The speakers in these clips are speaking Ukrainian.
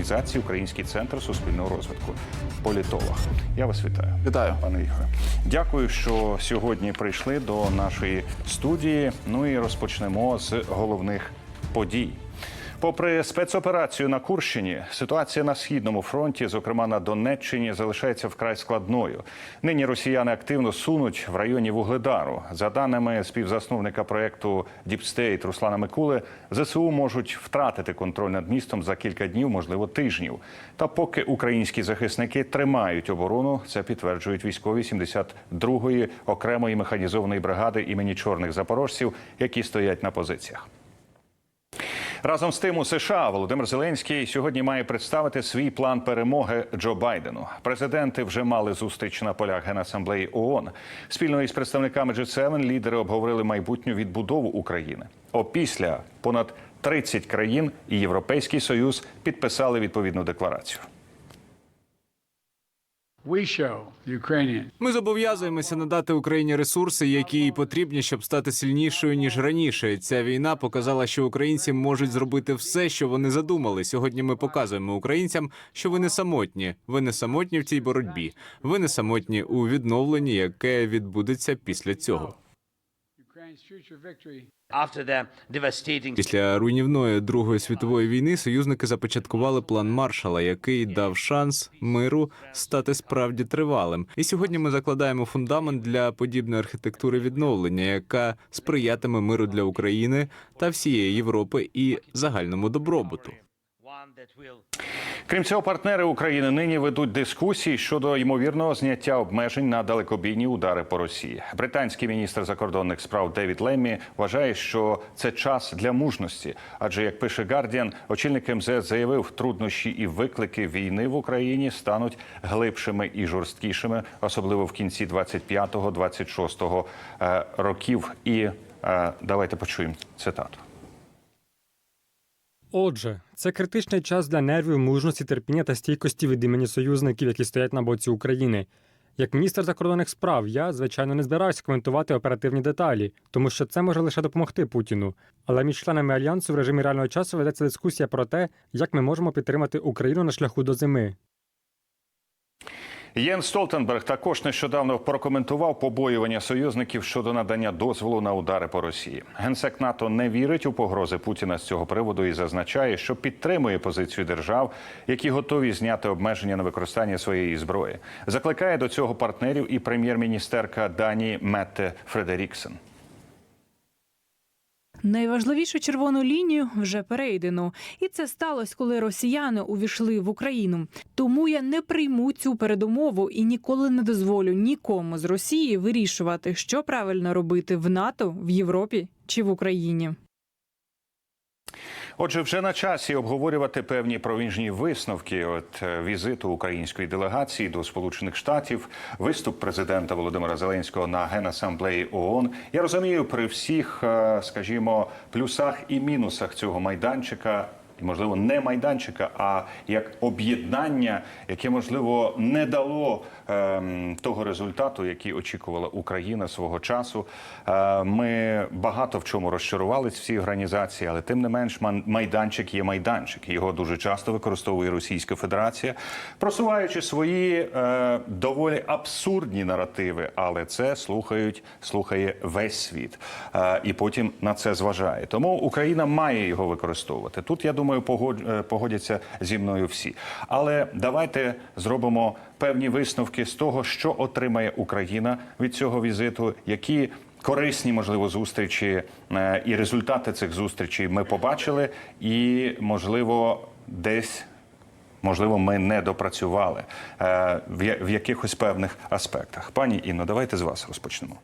організації Український центр суспільного розвитку. Політолог. Я вас вітаю. Вітаю. Пане Ігоре, дякую, що сьогодні прийшли до нашої студії. Ну і розпочнемо з головних подій. Попри спецоперацію на Курщині, ситуація на східному фронті, зокрема на Донеччині, залишається вкрай складною. Нині росіяни активно сунуть в районі Вугледару. За даними співзасновника проекту Діпстейт Руслана Микули, ЗСУ можуть втратити контроль над містом за кілька днів, можливо, тижнів. Та поки українські захисники тримають оборону, це підтверджують військові 72-ї окремої механізованої бригади імені чорних запорожців, які стоять на позиціях. Разом з тим у США Володимир Зеленський сьогодні має представити свій план перемоги Джо Байдену. Президенти вже мали зустріч на полях Генасамблеї ООН. Спільно із представниками G7 лідери обговорили майбутню відбудову України. Опісля понад 30 країн і Європейський Союз підписали відповідну декларацію. Ми зобов'язуємося надати Україні ресурси, які їй потрібні, щоб стати сильнішою ніж раніше. Ця війна показала, що українці можуть зробити все, що вони задумали. Сьогодні ми показуємо українцям, що ви не самотні. Ви не самотні в цій боротьбі. Ви не самотні у відновленні, яке відбудеться після цього. Після руйнівної другої світової війни союзники започаткували план Маршала, який дав шанс миру стати справді тривалим. І сьогодні ми закладаємо фундамент для подібної архітектури відновлення, яка сприятиме миру для України та всієї Європи і загальному добробуту. Крім цього, партнери України нині ведуть дискусії щодо ймовірного зняття обмежень на далекобійні удари по Росії. Британський міністр закордонних справ Девід Леммі вважає, що це час для мужності. Адже, як пише Гардіан, очільник МЗС заявив, труднощі і виклики війни в Україні стануть глибшими і жорсткішими, особливо в кінці 25-26 е, років. І е, давайте почуємо цитату. Отже, це критичний час для нервів, мужності, терпіння та стійкості від імені союзників, які стоять на боці України. Як міністр закордонних справ, я, звичайно, не збираюся коментувати оперативні деталі, тому що це може лише допомогти Путіну. Але між членами альянсу в режимі реального часу ведеться дискусія про те, як ми можемо підтримати Україну на шляху до зими. Єн Столтенберг також нещодавно прокоментував побоювання союзників щодо надання дозволу на удари по Росії. Генсек НАТО не вірить у погрози Путіна з цього приводу і зазначає, що підтримує позицію держав, які готові зняти обмеження на використання своєї зброї. Закликає до цього партнерів і прем'єр-міністерка Данії Метте Фредеріксен. Найважливішу червону лінію вже перейдено, і це сталося, коли росіяни увійшли в Україну. Тому я не прийму цю передумову і ніколи не дозволю нікому з Росії вирішувати, що правильно робити в НАТО, в Європі чи в Україні. Отже, вже на часі обговорювати певні провінжні висновки от е, візиту української делегації до Сполучених Штатів, виступ президента Володимира Зеленського на генасамблеї ООН. Я розумію, при всіх, е, скажімо, плюсах і мінусах цього майданчика. І, можливо, не майданчика, а як об'єднання, яке можливо не дало ем, того результату, який очікувала Україна свого часу. Е, ми багато в чому розчарувались в цій організації, але тим не менш, майданчик є майданчик. Його дуже часто використовує Російська Федерація, просуваючи свої е, доволі абсурдні наративи, але це слухають, слухає весь світ, е, і потім на це зважає. Тому Україна має його використовувати. Тут я думаю, погод- е, погодяться зі мною всі. Але давайте зробимо певні висновки з того, що отримає Україна від цього візиту, які корисні, можливо, зустрічі е, і результати цих зустрічей ми побачили, і можливо, десь. Можливо, ми не допрацювали е, в якихось певних аспектах. Пані Інно, давайте з вас розпочнемо.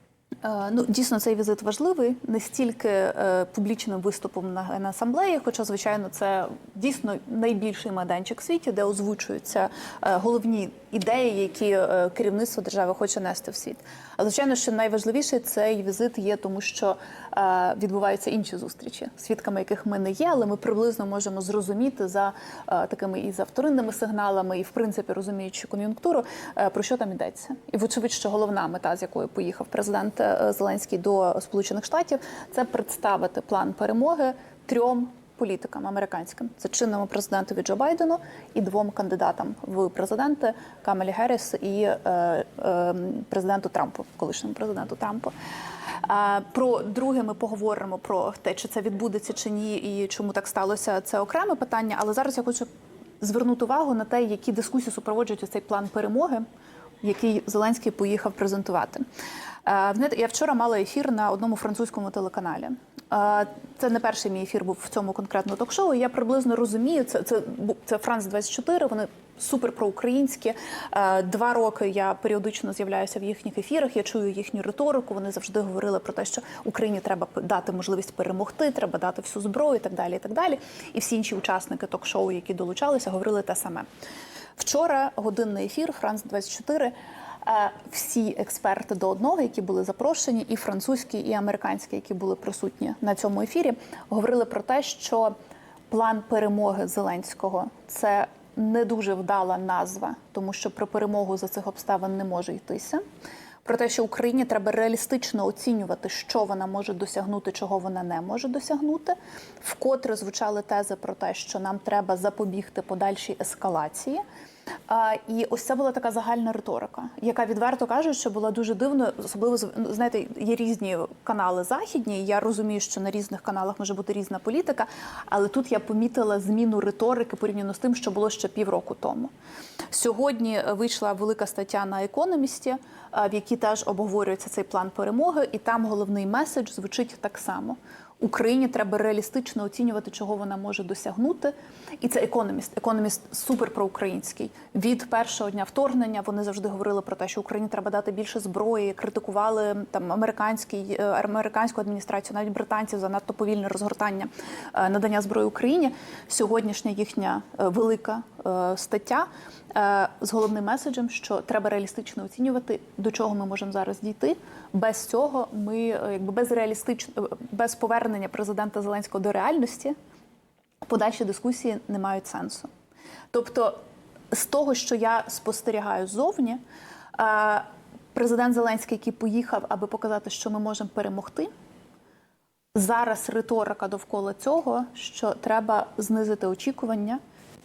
Е, Ну, дійсно, цей візит важливий не стільки е, публічним виступом на генасамблеї, хоча, звичайно, це дійсно найбільший майданчик в світі, де озвучуються е, головні ідеї, які е, керівництво держави хоче нести в світ. А звичайно, що найважливіше цей візит є, тому що відбуваються інші зустрічі, свідками яких ми не є, але ми приблизно можемо зрозуміти за е, такими і за вторинними сигналами, і в принципі розуміючи кон'юнктуру, е, про що там йдеться. І вочевидь, що головна мета, з якою поїхав президент е, Зеленський до Сполучених Штатів, це представити план перемоги трьом політикам американським. Це чинному президентові Джо Байдену і двом кандидатам в президенти Камелі Герріс і е, е, президенту Трампу, колишньому президенту Трампу. А, Про друге ми поговоримо про те, чи це відбудеться чи ні, і чому так сталося. Це окреме питання. Але зараз я хочу звернути увагу на те, які дискусії супроводжують цей план перемоги, який Зеленський поїхав презентувати. Е, Я вчора мала ефір на одному французькому телеканалі. Е, Це не перший мій ефір був в цьому конкретно ток-шоу. Я приблизно розумію, це це, це Франс 24 Вони супер проукраїнські. Е, Два роки я періодично з'являюся в їхніх ефірах. Я чую їхню риторику. Вони завжди говорили про те, що Україні треба дати можливість перемогти, треба дати всю зброю, і так далі. І так далі. І всі інші учасники ток-шоу, які долучалися, говорили те саме. Вчора годинний ефір Франс 24 Е, Всі експерти до одного, які були запрошені, і французькі, і американські, які були присутні на цьому ефірі, говорили про те, що план перемоги Зеленського це не дуже вдала назва, тому що про перемогу за цих обставин не може йтися. Про те, що Україні треба реалістично оцінювати, що вона може досягнути, чого вона не може досягнути. Вкотре звучали тези про те, що нам треба запобігти подальшій ескалації. І ось це була така загальна риторика, яка відверто каже, що була дуже дивною. Особливо знаєте, є різні канали західні. Я розумію, що на різних каналах може бути різна політика, але тут я помітила зміну риторики порівняно з тим, що було ще півроку тому. Сьогодні вийшла велика стаття на економісті, в якій теж обговорюється цей план перемоги, і там головний меседж звучить так само. Україні треба реалістично оцінювати, чого вона може досягнути. І це економіст. Економіст супер проукраїнський. Від першого дня вторгнення вони завжди говорили про те, що Україні треба дати більше зброї. Критикували там американський е, американську адміністрацію, навіть британців за надто повільне розгортання е, надання зброї Україні. Сьогоднішня їхня е, велика стаття е, з головним меседжем, що треба реалістично оцінювати, до чого ми можемо зараз дійти. Без цього ми е, якби без реалістич... е, без повернення президента Зеленського до реальності подальші дискусії не мають сенсу. Тобто, з того, що я спостерігаю ззовні, е, президент Зеленський, який поїхав, аби показати, що ми можемо перемогти. Зараз риторика довкола цього, що треба знизити очікування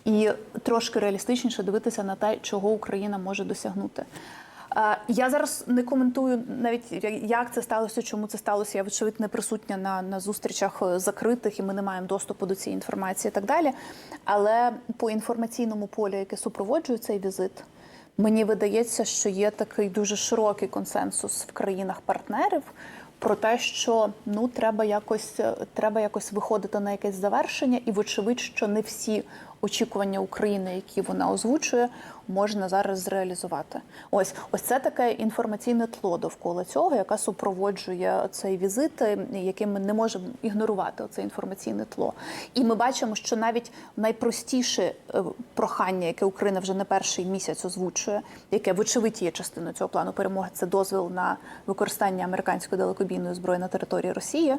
і трошки реалістичніше дивитися на те, чого Україна може досягнути. Я зараз не коментую навіть як це сталося, чому це сталося. Я вочевидь не присутня на, на зустрічах е, закритих, і ми не маємо доступу до цієї інформації і так далі. Але по інформаційному полю, яке супроводжує цей візит, мені видається, що є такий дуже широкий консенсус в країнах-партнерів про те, що ну треба якось е, треба якось виходити на якесь завершення, і вочевидь, що не всі очікування України, які вона озвучує, можна зараз зреалізувати. Ось ось це таке інформаційне тло довкола цього, яка супроводжує цей візит, е, яким ми не можемо ігнорувати це інформаційне тло. І ми бачимо, що навіть найпростіше е, прохання, яке Україна вже не перший місяць озвучує, яке вочевидь є частиною цього плану перемоги, це дозвіл на використання американської далекобійної зброї на території Росії.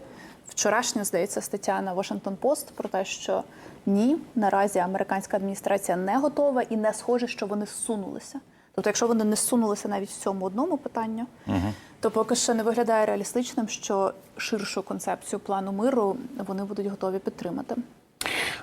Вчорашня здається стаття на Washington Post про те, що ні, наразі американська адміністрація не готова і не схоже, що вони зсунулися. Тобто, якщо вони не зсунулися навіть в цьому одному питанню, то поки що не виглядає реалістичним, що ширшу концепцію плану миру вони будуть готові підтримати.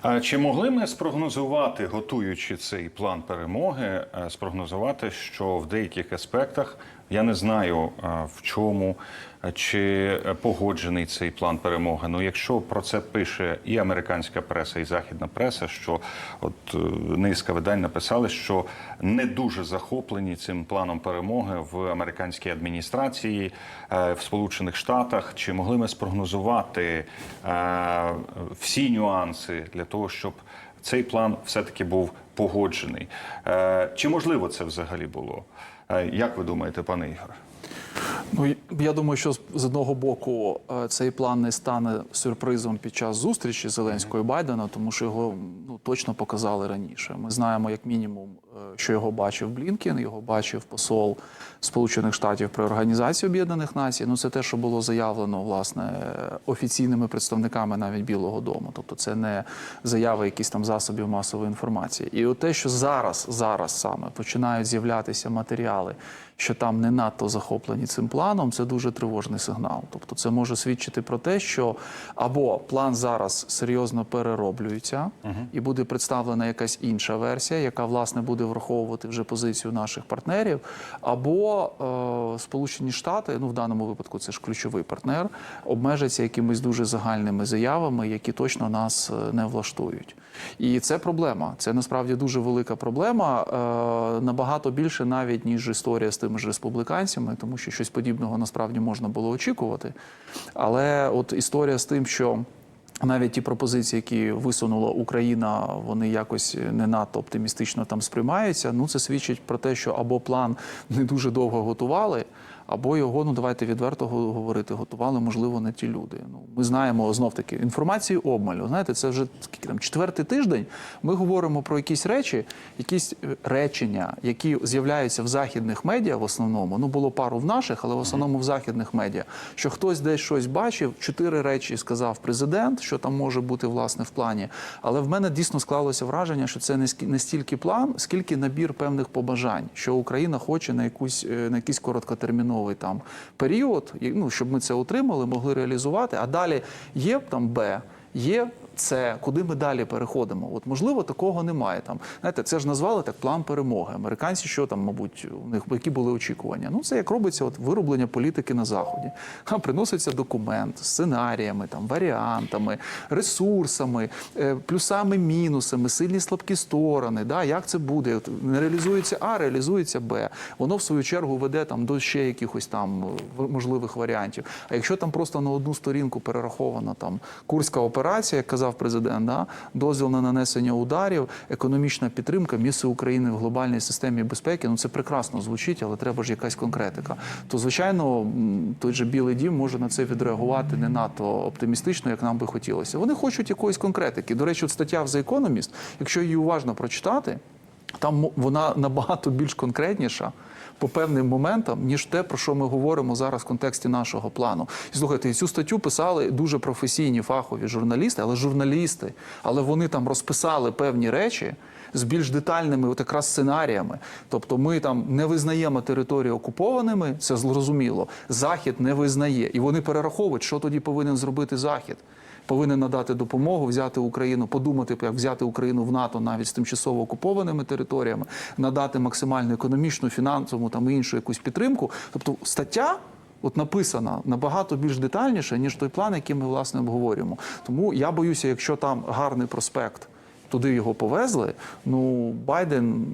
А Чи могли ми спрогнозувати, готуючи цей план перемоги, е, спрогнозувати, що в деяких аспектах я не знаю е, в чому е, чи погоджений цей план перемоги. Ну, якщо про це пише і американська преса, і західна преса, що от е, низка видань написали, що не дуже захоплені цим планом перемоги в американській адміністрації в Сполучених Штатах, чи могли ми спрогнозувати всі нюанси для того, щоб цей план все-таки був погоджений. Чи можливо це взагалі було? Як ви думаєте, пане Ігоре? Ну я думаю, що з- одного боку е, цей план не стане сюрпризом під час зустрічі Зеленського і Байдена, тому що його ну точно показали раніше. Ми знаємо, як мінімум, що його бачив Блінкен, його бачив посол Сполучених Штатів при Організації Об'єднаних Націй. Ну це те, що було заявлено власне офіційними представниками навіть Білого Дому. Тобто, це не заяви якісь там засобів масової інформації. І от те, що зараз, зараз саме починають з'являтися матеріали, що там не надто захоплені цим планом, це дуже тривожний сигнал. Тобто, це може свідчити про те, що або план зараз серйозно перероблюється, і буде представлена якась інша версія, яка власне буде враховувати вже позицію наших партнерів, або е, Сполучені Штати, ну в даному випадку це ж ключовий партнер, обмежаться якимись дуже загальними заявами, які точно нас е, не влаштують. І це проблема. Це насправді дуже велика проблема, е, набагато більше навіть ніж історія з тими ж республіканцями, тому що щось подібного насправді можна було очікувати. Але от історія з тим, що навіть ті пропозиції, які висунула Україна, вони якось не надто оптимістично там сприймаються. Ну це свідчить про те, що або план не дуже довго готували, або його, ну давайте відверто говорити, готували, можливо, не ті люди. Ну ми знаємо знов таки інформації обмалю. Знаєте, це вже скільки там четвертий тиждень. Ми говоримо про якісь речі, якісь е, речення, які з'являються в західних медіа в основному. Ну було пару в наших, але в основному в західних медіа. Що хтось десь щось бачив, чотири речі сказав президент, що там може бути власне в плані. Але в мене дійсно склалося враження, що це не стільки план, скільки набір певних побажань, що Україна хоче на якусь е, на якийсь короткотерміновий там період, ну щоб ми це отримали, могли реалізувати. А далі є там Б, є. Це куди ми далі переходимо? От можливо, такого немає. Там знаєте, це ж назвали так план перемоги. Американці, що там, мабуть, у них які були очікування? Ну це як робиться от вироблення політики на заході. А приноситься документ сценаріями, там варіантами, ресурсами, е, плюсами, мінусами, сильні слабкі сторони. Да, як це буде? Не реалізується А, реалізується Б. Воно в свою чергу веде там до ще якихось там е, можливих варіантів. А якщо там просто на одну сторінку перерахована там курська операція, як казав президент, да, дозвіл на нанесення ударів, економічна підтримка, місце України в глобальній системі безпеки, ну це прекрасно звучить, але треба ж якась конкретика. То звичайно, той же Білий Дім може на це відреагувати не надто оптимістично, як нам би хотілося. Вони хочуть якоїсь конкретики. До речі, от стаття в The Economist, якщо її уважно прочитати, там вона набагато більш конкретніша по певним моментам, ніж те, про що ми говоримо зараз в контексті нашого плану. І слухайте, цю статтю писали дуже професійні фахові журналісти, але журналісти, але вони там розписали певні речі. З більш детальними от якраз сценаріями, тобто ми там не визнаємо території окупованими, це зрозуміло. Захід не визнає, і вони перераховують, що тоді повинен зробити захід повинен надати допомогу, взяти Україну, подумати, як взяти Україну в НАТО навіть з тимчасово окупованими територіями, надати максимальну економічну, фінансову там і іншу якусь підтримку. Тобто стаття. От написана набагато більш детальніше, ніж той план, який ми власне обговорюємо. Тому я боюся, якщо там гарний проспект, туди його повезли. Ну Байден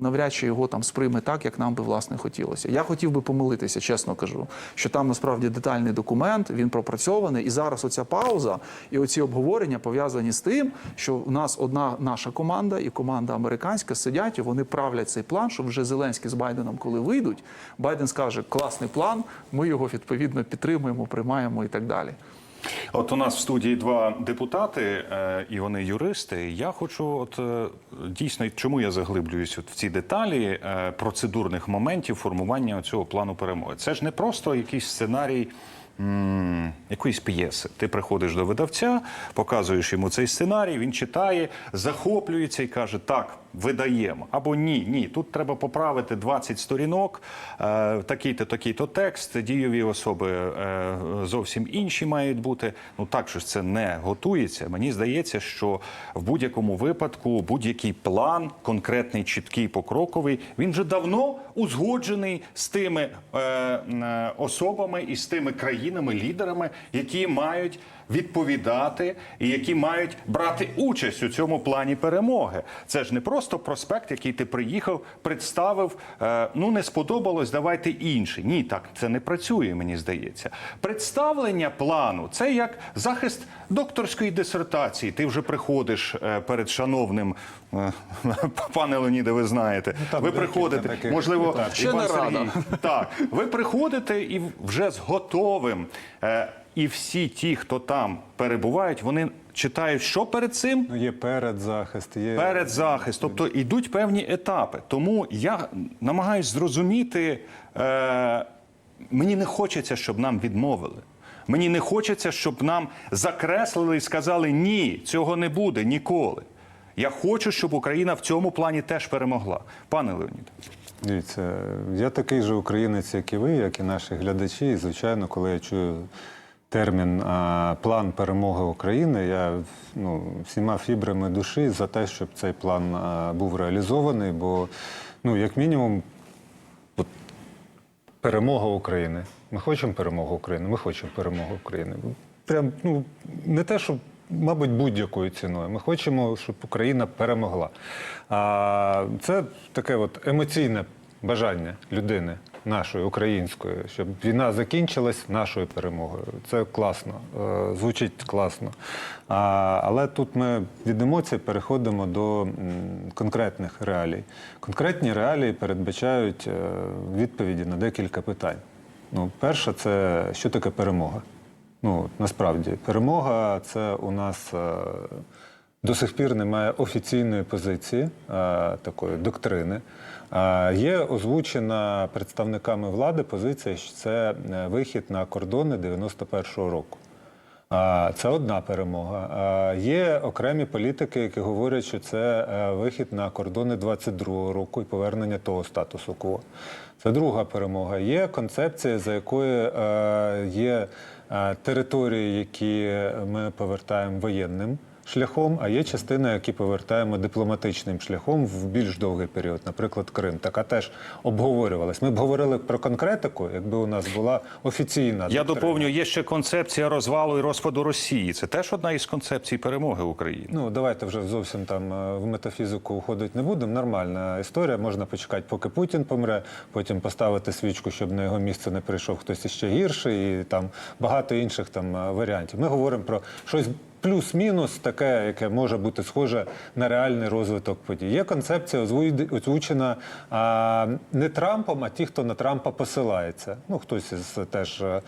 навряд чи його там сприйме так, як нам би власне хотілося. Я хотів би помилитися, чесно кажу, що там насправді детальний документ, він пропрацьований, і зараз оця пауза і оці обговорення пов'язані з тим, що в нас одна наша команда і команда американська сидять, і вони правлять цей план, щоб вже Зеленський з Байденом, коли вийдуть, Байден скаже: класний план, ми його відповідно підтримуємо, приймаємо і так далі. От у нас в студії два депутати, е, і вони юристи. Я хочу, от е, дійсно, чому я заглиблююсь от в ці деталі е, процедурних моментів формування цього плану перемоги. Це ж не просто якийсь сценарій. Якоїсь п'єси. Ти приходиш до видавця, показуєш йому цей сценарій, він читає, захоплюється і каже: так, видаємо. Або ні, ні, тут треба поправити 20 сторінок, е, такий-то, такий-то текст, дієві особи е, зовсім інші мають бути. Ну так що ж це не готується. Мені здається, що в будь-якому випадку будь-який план, конкретний, чіткий, покроковий, він вже давно узгоджений з тими е, особами і з тими країнами, лідерами, які мають відповідати і які мають брати участь у цьому плані перемоги. Це ж не просто проспект, який ти приїхав, представив. е, ну не сподобалось, давайте інший. Ні, так це не працює, мені здається. Представлення плану це як захист докторської дисертації. Ти вже приходиш е, перед шановним е, пане Леоніде, ви знаєте. ви приходите, можливо, Ще не рада. Сергій. Так, ви приходите і вже з готовим. І всі ті, хто там перебувають, вони читають, що перед цим Ну, є передзахист, є передзахист, тобто йдуть певні етапи. Тому я намагаюсь зрозуміти, е, мені не хочеться, щоб нам відмовили. Мені не хочеться, щоб нам закреслили і сказали ні, цього не буде ніколи. Я хочу, щоб Україна в цьому плані теж перемогла. Пане Леонід. Дивіться, я такий же українець, як і ви, як і наші глядачі. І, звичайно, коли я чую термін план перемоги України, я ну, всіма фібрами душі за те, щоб цей план був реалізований, бо, ну, як мінімум, перемога України. Ми хочемо перемогу України, ми хочемо перемогу України. Прям ну не те, що. Мабуть, будь-якою ціною. Ми хочемо, щоб Україна перемогла. А це таке от емоційне бажання людини нашої української, щоб війна закінчилась нашою перемогою. Це класно, е, звучить класно. Але тут ми від емоцій переходимо до конкретних реалій. Конкретні реалії передбачають е, відповіді на декілька питань. Ну, перше, це що таке перемога? Ну, насправді, перемога це у нас е, до сих пір немає офіційної позиції, такої доктрини. Є озвучена представниками влади позиція, що це е, вихід на кордони 91-го року. Це одна перемога. Є окремі політики, які говорять, що це е, вихід на кордони 22-го року і повернення того статусу кво. Це друга перемога. Є концепція, за якою е, є території, які ми повертаємо воєнним шляхом, а є частина, які повертаємо дипломатичним шляхом в більш довгий період, наприклад, Крим. Така теж обговорювалась. Ми б говорили про конкретику, якби у нас була офіційна Я доповню, є ще концепція розвалу і розпаду Росії. Це теж одна із концепцій перемоги України. Ну, давайте вже зовсім там е, в метафізику уходити не будемо. Нормальна історія. Можна почекати, поки Путін помре, потім поставити свічку, щоб на його місце не прийшов хтось іще гірший, і там багато інших там е, варіантів. Ми говоримо про щось. Плюс-мінус таке, яке може бути схоже на реальний розвиток подій. Є концепція озвучена а, не Трампом, а ті, хто на Трампа посилається. Ну, хтось із теж е,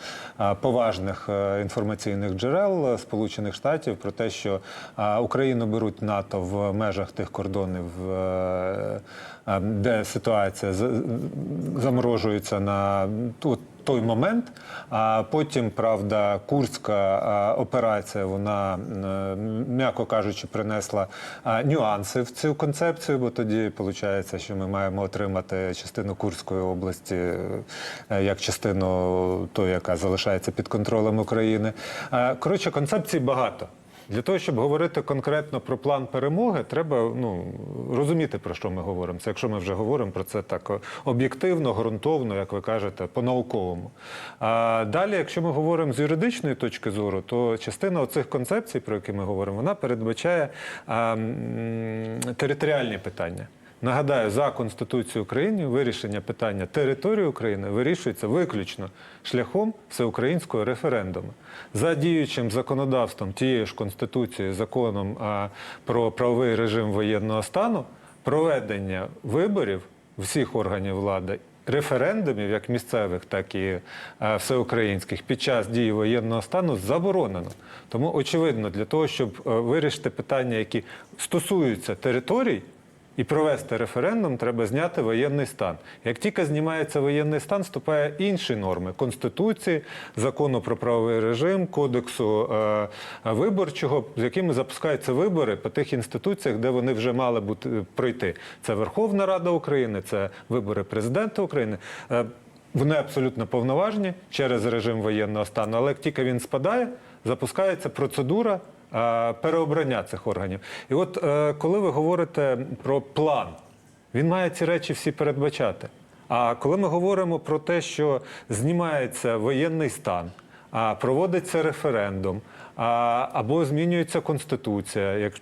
поважних е, інформаційних джерел Сполучених Штатів про те, що Україну беруть НАТО в межах тих кордонів, е, де ситуація заморожується на тут той момент. А потім, правда, курська операція, вона, е, м'яко кажучи, принесла нюанси в цю концепцію, бо тоді виходить, що ми маємо отримати частину Курської області е, як частину тої, яка залишається під контролем України. Коротше, концепцій багато. Для того, щоб говорити конкретно про план перемоги, треба ну, розуміти, про що ми говоримо. Це якщо ми вже говоримо про це так об'єктивно, ґрунтовно, як ви кажете, по-науковому. А далі, якщо ми говоримо з юридичної точки зору, то частина оцих концепцій, про які ми говоримо, вона передбачає а, м, територіальні питання. Нагадаю, за Конституцією України вирішення питання території України вирішується виключно шляхом всеукраїнського референдуму. За діючим законодавством тієї ж Конституції, законом про правовий режим воєнного стану, проведення виборів всіх органів влади. Референдумів, як місцевих, так і всеукраїнських, під час дії воєнного стану заборонено. Тому, очевидно, для того, щоб е, вирішити питання, які стосуються територій, і провести референдум треба зняти воєнний стан. Як тільки знімається воєнний стан, вступає інші норми Конституції, закону про правовий режим, кодексу е, виборчого, з якими запускаються вибори по тих інституціях, де вони вже мали бути пройти. Це Верховна Рада України, це вибори президента України. Е, вони абсолютно повноважні через режим воєнного стану, але як тільки він спадає, запускається процедура е, переобрання цих органів. І от е, коли ви говорите про план, він має ці речі всі передбачати. А коли ми говоримо про те, що знімається воєнний стан, проводиться референдум, або змінюється конституція, як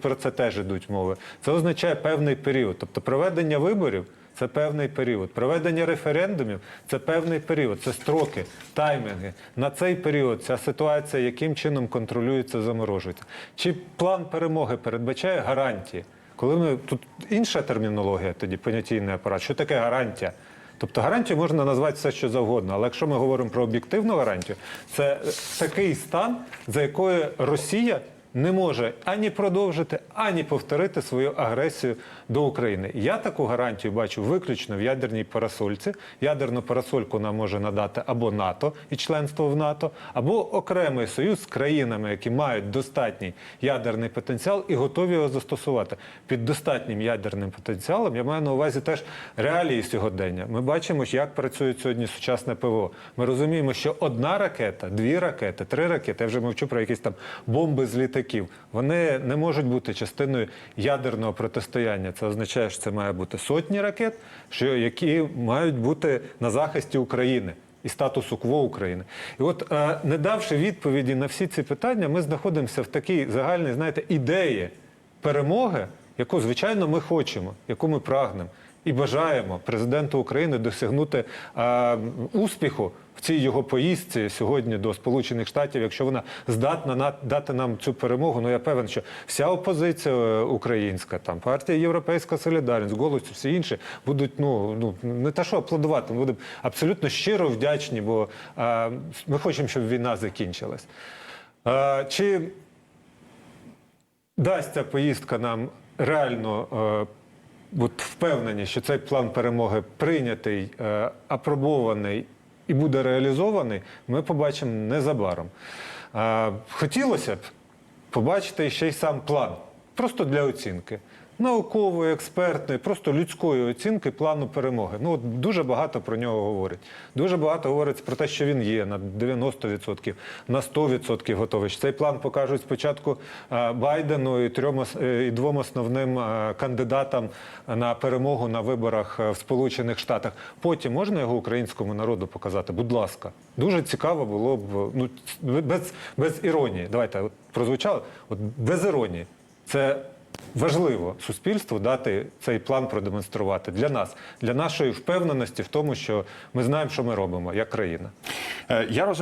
про, це теж йдуть мови, це означає певний період. Тобто проведення виборів це певний період. Проведення референдумів це певний період, це строки, таймінги. На цей період ця ситуація яким чином контролюється, заморожується. Чи план перемоги передбачає гарантії? Коли ми тут інша термінологія, тоді понятійний апарат, що таке гарантія? Тобто гарантію можна назвати все, що завгодно. Але якщо ми говоримо про об'єктивну гарантію, це такий стан, за якою Росія не може ані продовжити, ані повторити свою агресію до України. Я таку гарантію бачу виключно в ядерній парасольці. Ядерну парасольку нам може надати або НАТО і членство в НАТО, або окремий союз з країнами, які мають достатній ядерний потенціал і готові його застосувати. Під достатнім ядерним потенціалом я маю на увазі теж реалії сьогодення. Ми бачимо, як працює сьогодні сучасне ПВО. Ми розуміємо, що одна ракета, дві ракети, три ракети, я вже мовчу про якісь там бомби з літаків. Вони не можуть бути частиною ядерного протистояння. Це означає, що це має бути сотні ракет, що які мають бути на захисті України. І статусу КВО України. І от, е, не давши відповіді на всі ці питання, ми знаходимося в такій загальній, знаєте, ідеї перемоги, яку, звичайно, ми хочемо, яку ми прагнемо і бажаємо президенту України досягнути е, успіху в цій його поїздці сьогодні до Сполучених Штатів, якщо вона здатна на- дати нам цю перемогу. Ну я певен, що вся опозиція е, українська, там партія Європейська Солідарність, голос, всі інші будуть ну, ну не те, що аплодувати, ми будемо абсолютно щиро вдячні, бо е, ми хочемо, щоб війна закінчилась. Е, чи дасть ця поїздка нам реально е, от впевнені, що цей план перемоги прийнятий, е, апробований і буде реалізований, ми побачимо незабаром. Е, хотілося б побачити ще й сам план, просто для оцінки. Наукової, експертної, просто людської оцінки плану перемоги. Ну от дуже багато про нього говорять. Дуже багато говориться про те, що він є на 90%, на 100% готовий. Цей план покажуть спочатку е, Байдену і трьом е, і двом основним е, кандидатам на перемогу на виборах в Сполучених Штатах. Потім можна його українському народу показати? Будь ласка, дуже цікаво було б ну без, без іронії. Давайте от прозвучало от без іронії. Це важливо суспільству дати цей план продемонструвати для нас, для нашої впевненості в тому, що ми знаємо, що ми робимо як країна. Е, Я розумію.